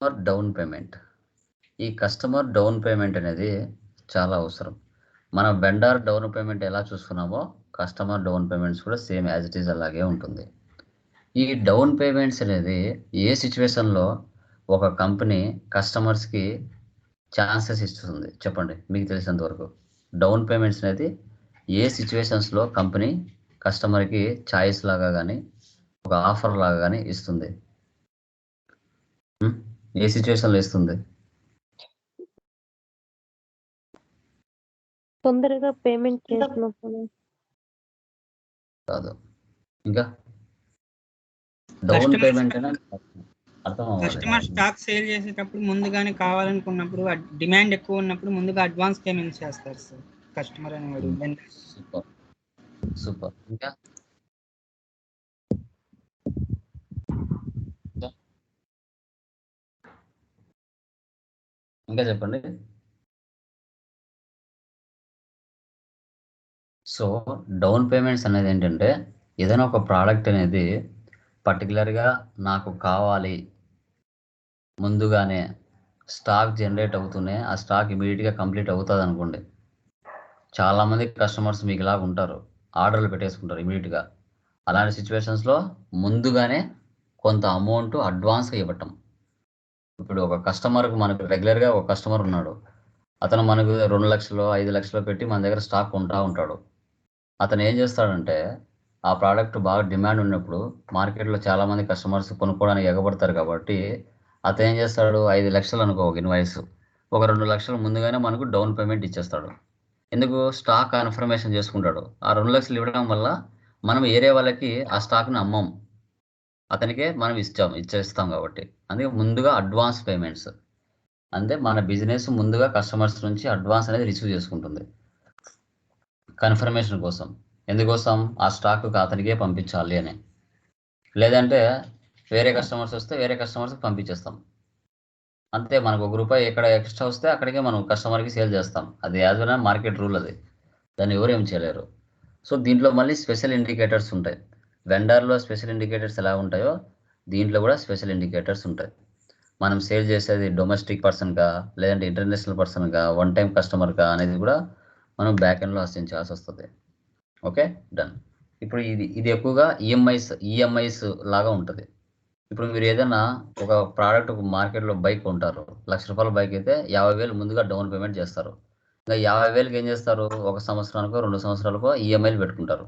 Customer down payment. ఈ customer down payment అనేది చాలా అవసరం. మనం వెండర్ డౌన్ పేమెంట్ ఎలా చూసుకున్నామో కస్టమర్ డౌన్ పేమెంట్స్ కూడా సేమ్ యాజ్ ఇట్ ఈస్ అలాగే ఉంటుంది. ఈ డౌన్ పేమెంట్స్ అనేది ఏ సిచ్యువేషన్లో ఒక కంపెనీ కస్టమర్స్కి ఛాన్సెస్ ఇస్తుంది? చెప్పండి మీకు తెలిసినంత వరకు. డౌన్ పేమెంట్స్ అనేది ఏ సిచ్యువేషన్స్లో కంపెనీ కస్టమర్కి ఛాయిస్ లాగా కానీ ఒక ఆఫర్ లాగా కానీ ఇస్తుంది? ఏ సిచ్యువేషన్లో ఇస్తుంది తొందరగా పేమెంట్ చేసినప్పుడు. కాదు. ఇంకా? Down payment customer stock sale చేసేటప్పుడు ముందుగానే కావాలనుకున్నప్పుడు డిమాండ్ ఎక్కువ ఉన్నప్పుడు ముందుగా అడ్వాన్స్ పేమెంట్ చేస్తారు సార్ కస్టమర్ అనేవాడు. సూపర్. సూపర్. ఇంకా? ఇంకా చెప్పండి. సో డౌన్ పేమెంట్స్ అనేది ఏంటంటే ఏదైనా ఒక ప్రోడక్ట్ అనేది పర్టికులర్గా నాకు కావాలి ముందుగానే స్టాక్ జనరేట్ అవుతూనే ఆ స్టాక్ ఇమీడియట్గా కంప్లీట్ అవుతుంది అనుకోండి. చాలామంది కస్టమర్స్ మీకు ఇలాగ ఉంటారు ఆర్డర్లు పెట్టేసుకుంటారు ఇమీడియట్గా. అలాంటి సిచ్యువేషన్స్లో ముందుగానే కొంత అమౌంట్ అడ్వాన్స్గా ఇవ్వటం. ఇప్పుడు ఒక కస్టమర్కి మనకు రెగ్యులర్గా ఒక కస్టమర్ ఉన్నాడు. అతను మనకు రెండు లక్షలు ఐదు లక్షలు పెట్టి మన దగ్గర స్టాక్ ఉంటా ఉంటాడు. అతను ఏం చేస్తాడంటే ఆ ప్రోడక్ట్ బాగా డిమాండ్ ఉన్నప్పుడు మార్కెట్లో చాలామంది కస్టమర్స్ కొనుక్కోవడానికి ఎగబడతారు కాబట్టి అతను ఏం చేస్తాడు ఐదు లక్షలు అనుకో ఒక ఇన్వాయిస్ ఒక రెండు లక్షలు ముందుగానే మనకు డౌన్ పేమెంట్ ఇచ్చేస్తాడు. ఎందుకు? స్టాక్ కన్ఫర్మేషన్ చేసుకుంటాడు. ఆ రెండు లక్షలు ఇవ్వడం వల్ల మనం ఏరే వాళ్ళకి ఆ స్టాక్ని అమ్మం. అతనికే మనం ఇచ్చాం ఇచ్చేస్తాం కాబట్టి. అందుకే ముందుగా అడ్వాన్స్ పేమెంట్స్ అంటే మన బిజినెస్ ముందుగా కస్టమర్స్ నుంచి అడ్వాన్స్ అనేది రిసీవ్ చేసుకుంటుంది. కన్ఫర్మేషన్ కోసం. ఎందుకోసం? ఆ స్టాక్ అతనికే పంపించాలి అని. లేదంటే వేరే కస్టమర్స్ వస్తే వేరే కస్టమర్స్కి పంపించేస్తాం. అంతే మనకు ఒక రూపాయి ఎక్కడ ఎక్స్ట్రా వస్తే అక్కడికే మనం కస్టమర్కి సేల్ చేస్తాం. అది యాజ్ వెల్ మార్కెట్ రూల్ అది. దాన్ని ఎవరు ఏం చేయలేరు. సో దీంట్లో మళ్ళీ స్పెషల్ ఇండికేటర్స్ ఉంటాయి. వెండర్లో స్పెషల్ ఇండికేటర్స్ ఎలా ఉంటాయో దీంట్లో కూడా స్పెషల్ ఇండికేటర్స్ ఉంటాయి. మనం సేల్ చేసేది డొమెస్టిక్ పర్సన్గా లేదంటే ఇంటర్నేషనల్ పర్సన్గా వన్ టైం కస్టమర్గా అనేది కూడా మనం బ్యాక్ ఎండ్లో ఆశించాల్సి వస్తుంది. ఓకే డన్ ఇప్పుడు ఇది ఇది ఎక్కువగా ఈఎంఐస్ ఈఎంఐస్ లాగా ఉంటుంది. ఇప్పుడు మీరు ఏదైనా ఒక ప్రోడక్ట్ మార్కెట్లో బైక్ ఉంటారు లక్ష రూపాయల బైక్ అయితే యాభై వేలు ముందుగా డౌన్ పేమెంట్ చేస్తారు. ఇంకా యాభై వేలకి ఏం చేస్తారు? ఒక సంవత్సరానికో రెండు సంవత్సరాలకో ఈఎంఐలు పెట్టుకుంటారు.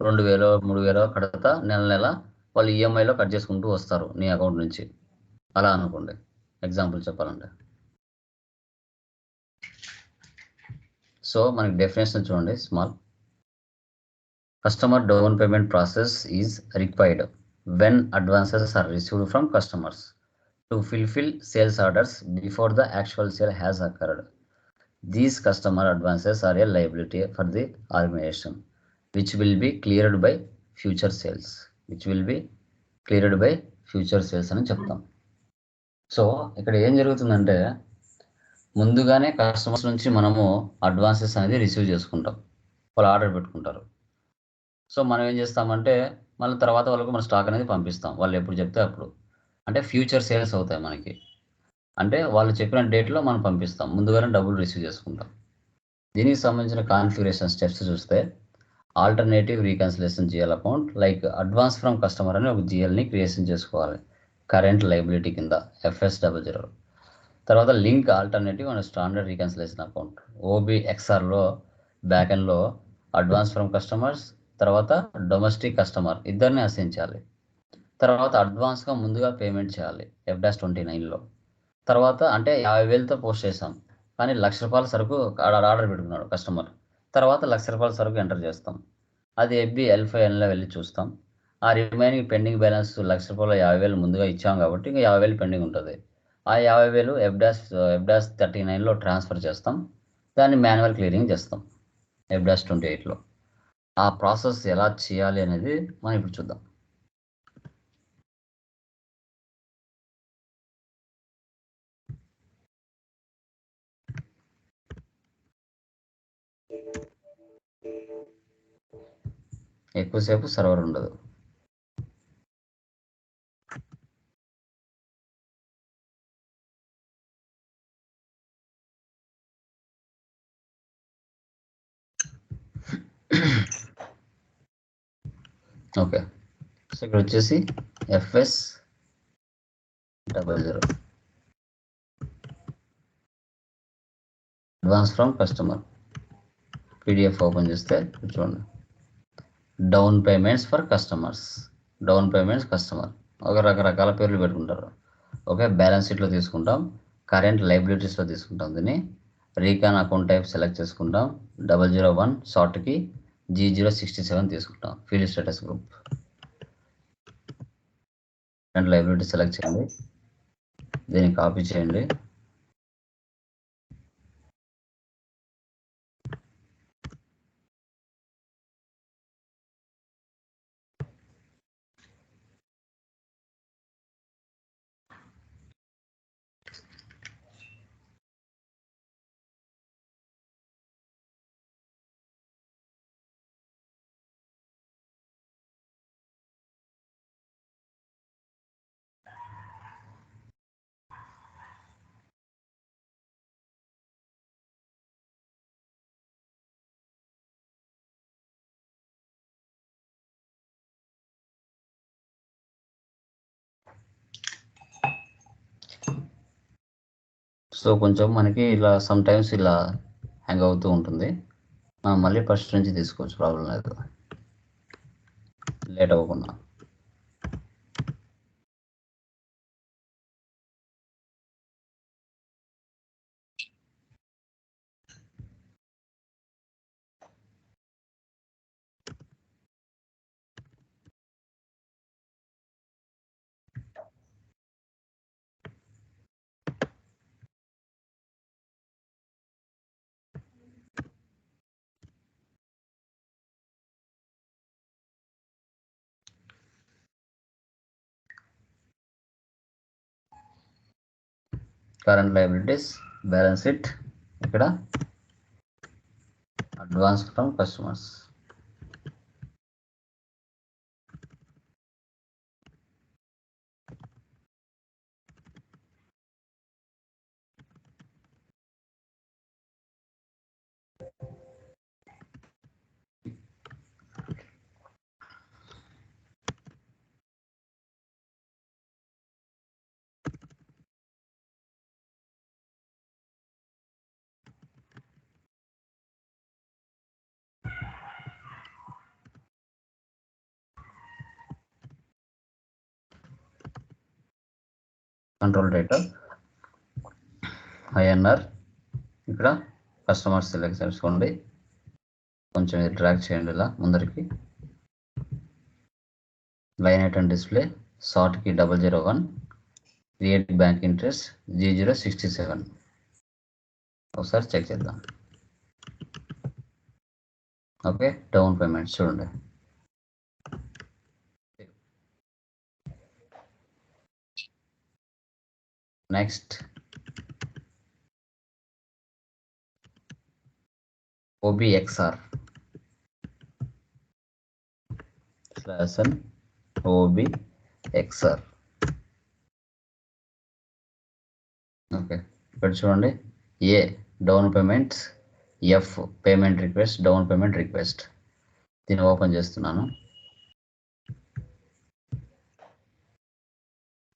రెండు వేలో మూడు వేలో కడతా నెల నెల వాళ్ళు ఈఎంఐలో కట్ చేసుకుంటూ వస్తారు నీ అకౌంట్ నుంచి. అలా అనుకోండి. ఎగ్జాంపుల్ చెప్పాలంటే. సో మనకి డెఫినేషన్ చూడండి small customer down payment process is required when advances are received from customers to fulfil sales orders before the actual sale has occurred these customer advances are a liability for the organisation which will be cleared by future sales, which will be cleared by future sales అని చెప్తాం. So ఇక్కడ ఏం జరుగుతుందంటే ముందుగానే customers నుంచి మనము advances అనేది receive చేసుకుంటాం. వాళ్ళు ఆర్డర్ పెట్టుకుంటారు. సో మనం ఏం చేస్తామంటే మళ్ళీ తర్వాత వాళ్ళకు మన స్టాక్ అనేది పంపిస్తాం. వాళ్ళు ఎప్పుడు చెప్తే అప్పుడు. అంటే ఫ్యూచర్ సేల్స్ అవుతాయి మనకి. అంటే వాళ్ళు చెప్పిన డేట్లో మనం పంపిస్తాం. ముందుగానే డబ్బులు రిసీవ్ చేసుకుంటాం. దీనికి సంబంధించిన కాన్ఫిగరేషన్ స్టెప్స్ చూస్తే alternative reconciliation GL account like advance from customer అని ఒక జిఎల్ని క్రియేషన్ చేసుకోవాలి. కరెంట్ లైబిలిటీ కింద ఎఫ్ఎస్ డబల్ జీరో తర్వాత link alternative and standard reconciliation account OB ఎక్స్ఆర్లో back ఎండ్లో అడ్వాన్స్ ఫ్రమ్ కస్టమర్స్ తర్వాత డొమెస్టిక్ కస్టమర్ ఇద్దరిని అసెంచాలి తర్వాత అడ్వాన్స్గా ముందుగా పేమెంట్ చేయాలి ఎఫ్ డాష్ ట్వంటీ నైన్లో తర్వాత అంటే యాభై వేలతో పోస్ట్ చేసాం కానీ లక్ష రూపాయల సరుకు ఆర్డర్ పెట్టుకున్నాడు కస్టమర్ తర్వాత లక్ష రూపాయల సరుకు ఎంటర్ చేస్తాం. అది ఎఫ్బి ఎల్ ఫైవ్ ఎన్లో వెళ్ళి చూస్తాం. ఆ రిమైనింగ్ పెండింగ్ బ్యాలెన్స్ లక్ష రూపాయలు యాభై వేలు ముందుగా ఇచ్చాం కాబట్టి ఇంకా యాభై వేలు పెండింగ్ ఉంటుంది. ఆ యాభై వేలు ఎఫ్డాస్ ఎఫ్డాస్ థర్టీ నైన్లో ట్రాన్స్ఫర్ చేస్తాం. దాన్ని మాన్యువల్ క్లియరింగ్ చేస్తాం ఎఫ్డాస్ ట్వంటీ ఎయిట్లో. ఆ ప్రాసెస్ ఎలా చేయాలి అనేది మనం ఇప్పుడు చూద్దాం. ఎక్కువసేపు సర్వర్ ఉండదు. ఓకే. సో ఇక్కడ వచ్చేసి FS double zero. Advance from customer PDF open చేస్తే చూడండి. Down payments for customers. Down payments customer. ఒక రకరకాల పేర్లు పెట్టుకుంటారు. ఓకే బ్యాలెన్స్ షీట్లో తీసుకుంటాం. కరెంట్ లైబిలిటీస్లో తీసుకుంటాం దీన్ని. రీకాన్ అకౌంట్ టైప్ సెలెక్ట్ చేసుకుంటాం. డబల్ జీరో వన్ షార్ట్కి జీ జీరో సిక్స్టీ సెవెన్ తీసుకుంటాం. Field status group. Current liability select చేయండి. దీన్ని కాపీ చేయండి. సో కొంచెం మనకి ఇలా సమ్ టైమ్స్ ఇలా హ్యాంగ్ అవుతూ ఉంటుంది. మళ్ళీ ఫస్ట్ నుంచి తీసుకోవచ్చు ప్రాబ్లం లేదు. లేట్ అవ్వకుండా. కరెంట్ లైబిలిటీస్ బ్యాలెన్స్ షీట్ ఇక్కడ advance from customers control data INR ఇక్కడ కస్టమర్ సెలెక్ట్ చేసుకోండి. కొంచెం ఇది డ్రాగ్ చేయండి ఇలా ముందరికి. Line item display షార్ట్కి double zero one create bank interest G zero sixty seven ఒకసారి చెక్ చేద్దాం. ఓకే డౌన్ పేమెంట్స్ చూడండి. Next. OBXR slash n OBXR okay ఇక్కడ చూడండి. A down payments F payment request down payment request దీన్ని open చేస్తున్నాను.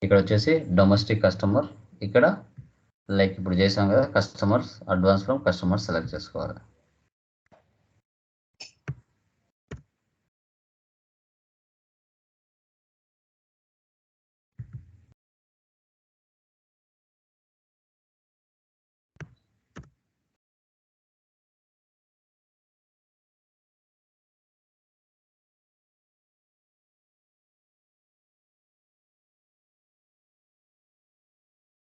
ఇక్కడ వచ్చేసి domestic customer ఇక్కడ లైక్ ఇప్పుడు చేసాం కదా customers advance from customer select చేసుకోవాలి.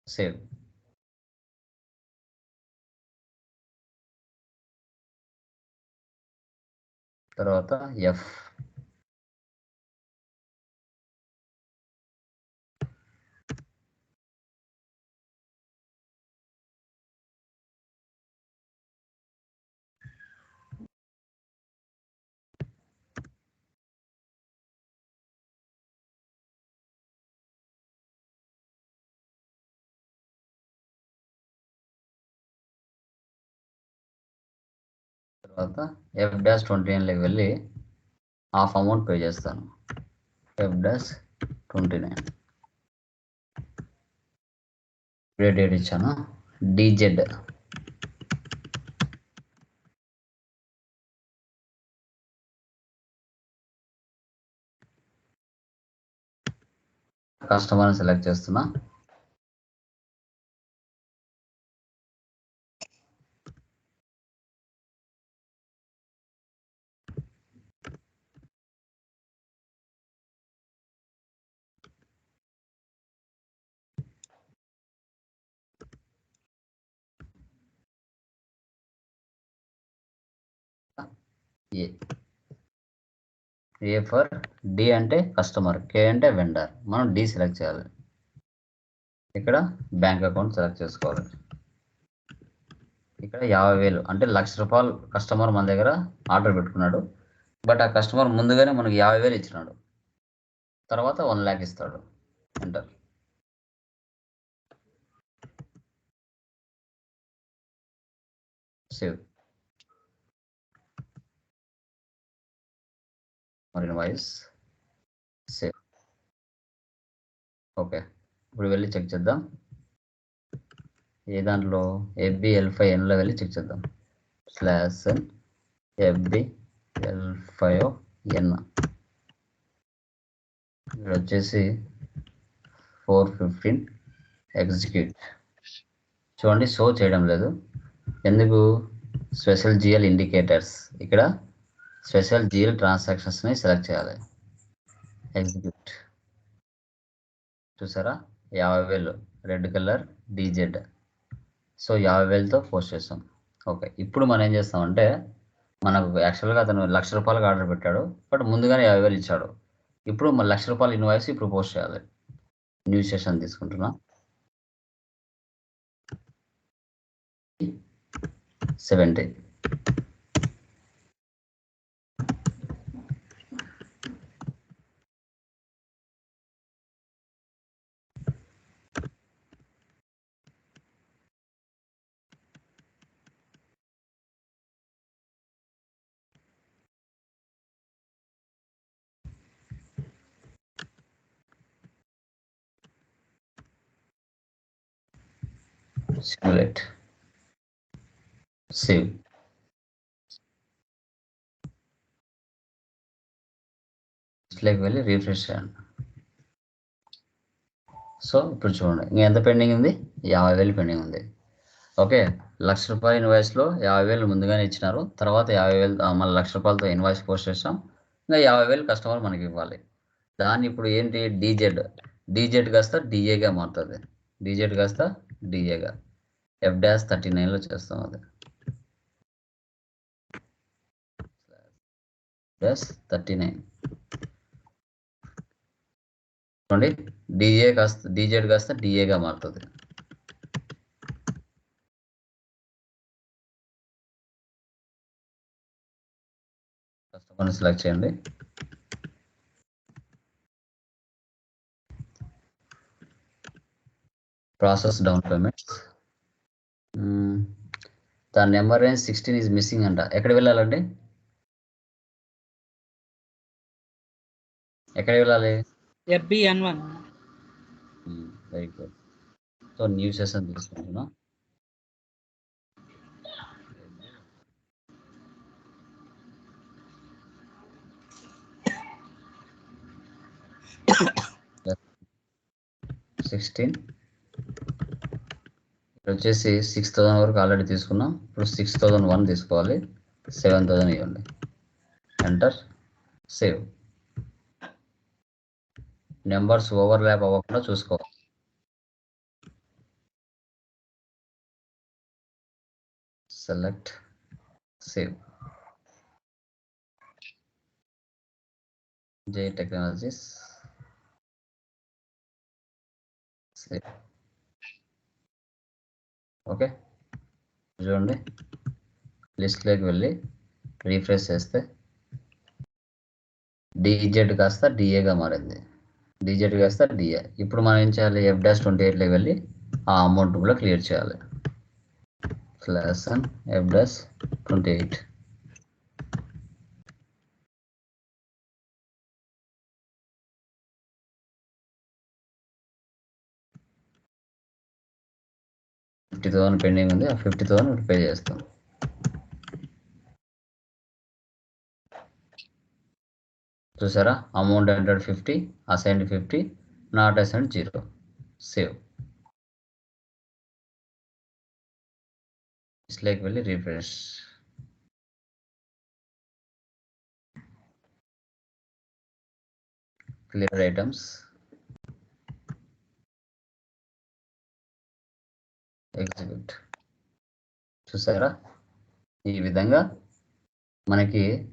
సేవ్ తర్వాత ఎఫ్ తర్వాత ఎఫ్ డాష్ ట్వంటీ నైన్లోకి వెళ్ళి హాఫ్ అమౌంట్ పే చేస్తాను. F dash twenty nine date ఇచ్చాను. డీజెడ్ కస్టమర్ని సెలెక్ట్ చేస్తున్నా. ఏ. ఏ ఫర్ డి అంటే కస్టమర్ కే అంటే వెండర్ మనం డి సెలెక్ట్ చేయాలి. ఇక్కడ బ్యాంక్ అకౌంట్ సెలెక్ట్ చేసుకోవాలి. ఇక్కడ యాభై వేలు అంటే లక్ష రూపాయలు కస్టమర్ మన దగ్గర ఆర్డర్ పెట్టుకున్నాడు. బట్ ఆ కస్టమర్ ముందుగానే మనకి యాభై వేలు ఇచ్చినాడు. తర్వాత వన్ ల్యాక్ ఇస్తాడు. ఎంటర్ సేవ్ మరి వాయిస్ సేవ్ ఓకే ఇప్పుడు వెళ్ళి చెక్ చేద్దాం. ఏ దాంట్లో ఎఫ్బి ఎల్ ఫైవ్ ఎన్లో వెళ్ళి చెక్ చేద్దాం. Slash N FB L five N ఇక్కడ వచ్చేసి ఫోర్ ఫిఫ్టీన్ ఎగ్జిక్యూట్ చూడండి షో చేయడం లేదు. ఎందుకు? స్పెషల్ జిఎల్ ఇండికేటర్స్ ఇక్కడ స్పెషల్ జిఎల్ ట్రాన్సాక్షన్స్ని సెలెక్ట్ చేయాలి. ఎగ్జిక్యూట్. చూసారా? యాభై వేలు. రెడ్ కలర్ డీజెడ్ సో యాభై వేలతో పోస్ట్ చేస్తాం ఓకే. ఇప్పుడు మనం ఏం చేస్తామంటే మనకు యాక్చువల్గా అతను లక్ష రూపాయలకు ఆర్డర్ పెట్టాడు బట్ ముందుగానే యాభై వేలు ఇచ్చాడు. ఇప్పుడు మన లక్ష రూపాయలు ఇన్వాయిస్ ఇప్పుడు పోస్ట్ చేయాలి. న్యూ సెషన్ తీసుకుంటున్నా. సెవెంటీ. Simulate save డిస్ప్లేకి వెళ్ళి రీఫ్రెష్ చేయండి సో ఇప్పుడు చూడండి. ఇంకా ఎంత పెండింగ్ ఉంది? యాభై వేలు పెండింగ్ ఉంది. ఓకే లక్ష రూపాయల ఇన్వాయిస్లో యాభై వేలు ముందుగానే ఇచ్చినారు. తర్వాత యాభై వేలు మన మళ్ళీ లక్ష రూపాయలతో ఇన్వాయిస్ పోస్ట్ చేస్తాం ఇంకా యాభై వేలు కస్టమర్ మనకి ఇవ్వాలి. దాన్ని ఇప్పుడు ఏంటి? డీజెడ్ డీజెడ్ కాస్త డిఏగా మారుతుంది. డీజెడ్ కాస్త డిఏగా ఎఫ్ డాష్ థర్టీ నైన్లో చేస్తాం అది. డాష్ థర్టీ నైన్ చూడండి డిఏ కాస్త డీజెడ్ కాస్త డిఏగా మారుతుంది. కస్టమర్ని సెలెక్ట్ చేయండి. ప్రాసెస్ డౌన్ పేమెంట్స్ దాని number range sixteen is missing అంట. ఎక్కడ వెళ్ళాలండి? ఎక్కడ వెళ్ళాలి? FBN one. Very good. So new session తీసుకుంటున్నా. సిక్స్టీన్. వచ్చేసి సిక్స్ థౌసండ్ వరకు ఆల్రెడీ తీసుకున్నాం. ఇప్పుడు సిక్స్ థౌసండ్ వన్ తీసుకోవాలి. సెవెన్ థౌసండ్ ఇవ్వండి. Enter save numbers overlap అవ్వకుండా చూసుకోవాలి. Select save Jai technologies save okay? చూడండి. లిస్ట్లోకి వెళ్ళి రీఫ్రెష్ చేస్తే డిజెడ్ కాస్త డిఏగా మారింది. డిజెడ్ కాస్త డిఏ ఇప్పుడు మనం ఏం చేయాలి? ఎఫ్ డాష్ ట్వంటీ ఎయిట్లోకి వెళ్ళి ఆ అమౌంట్ కూడా క్లియర్ చేయాలి. Slash F dash twenty eight fifty thousand pending ఉంది ఆ ఫిఫ్టీ థౌసండ్ పే చేస్తాం. చూసారా? Amount entered fifty assigned fifty not assigned zero. Save. Dislike వెళ్ళి రిఫ్రెష్. Clear items. ఎగ్జిక్యూట్ చూసారా? ఈ విధంగా మనకి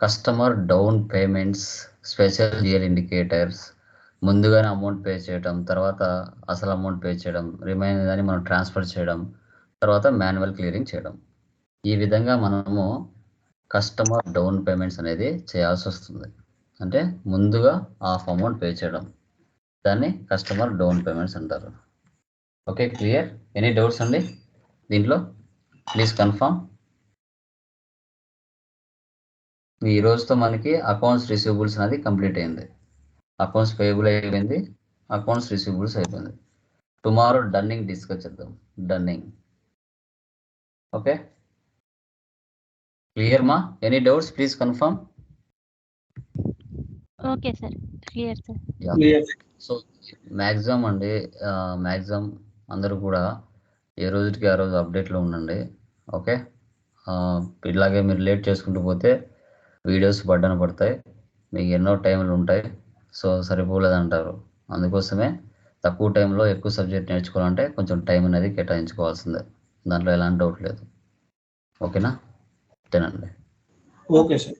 customer down payments special GL indicators ముందుగానే అమౌంట్ పే చేయడం తర్వాత అసలు అమౌంట్ పే చేయడం రిమైనింగ్ దాన్ని మనం ట్రాన్స్ఫర్ చేయడం తర్వాత మాన్యువల్ క్లియరింగ్ చేయడం. ఈ విధంగా మనము కస్టమర్ డౌన్ పేమెంట్స్ అనేది చేయాల్సి వస్తుంది. అంటే ముందుగా హాఫ్ అమౌంట్ పే చేయడం. దాన్ని కస్టమర్ డౌన్ పేమెంట్స్ అంటారు. Okay clear. ఎనీ డౌట్స్ అండి దీంట్లో? ప్లీజ్ కన్ఫర్మ్ ఈ రోజుతో మనకి అకౌంట్స్ రిసీవబుల్స్ అనేది కంప్లీట్ అయింది. అకౌంట్స్ పేయబుల్ అయిపోయింది. అకౌంట్స్ రిసీవబుల్స్ అయిపోయింది. టుమారో డన్నింగ్ డిస్కస్ చేద్దాం. Dunning okay? క్లియర్ మా? Any doubts please confirm okay sir. Clear sir. So maximum అండి మ్యాక్సిమం అందరూ కూడా ఏ రోజుకి ఆ రోజు అప్డేట్లో ఉండండి. ఓకే? ఇలాగే మీరు లేట్ చేసుకుంటూ పోతే వీడియోస్ బడ్డన పడతాయి. మీకు ఎన్నో టైంలు ఉంటాయి. సో సరిపోలేదు అంటారు అందుకోసమే తక్కువ టైంలో ఎక్కువ సబ్జెక్ట్ నేర్చుకోవాలంటే కొంచెం టైం అనేది కేటాయించుకోవాల్సిందే. దాంట్లో ఎలాంటి డౌట్ లేదు. ఓకేనా? తినండి. Okay sir.